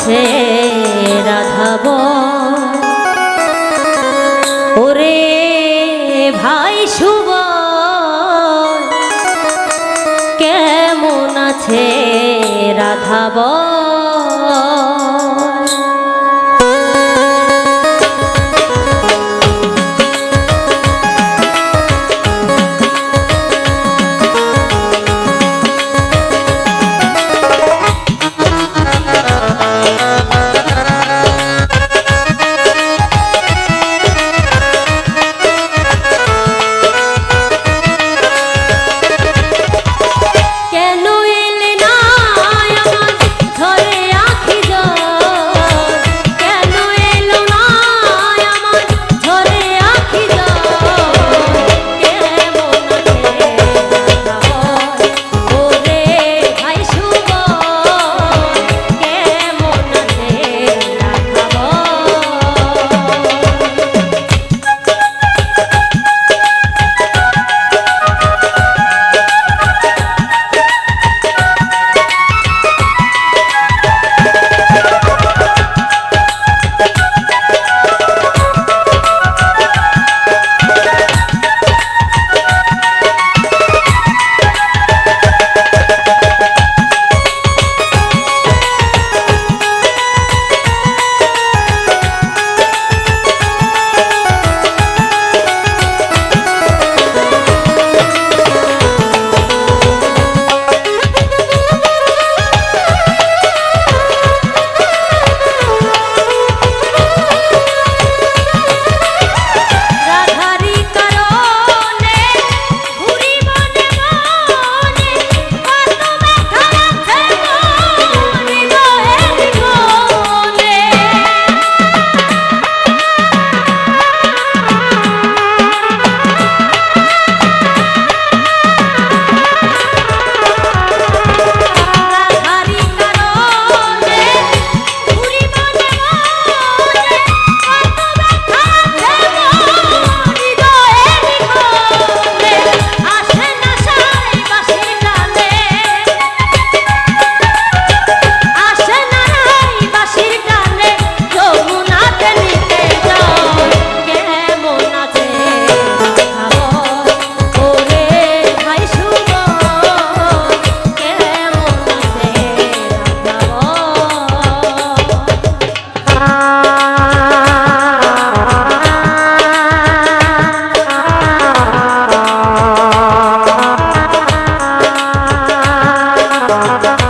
আছে রাধাব ওরে ভাই শুভ কেমন আছে রাধাব Thank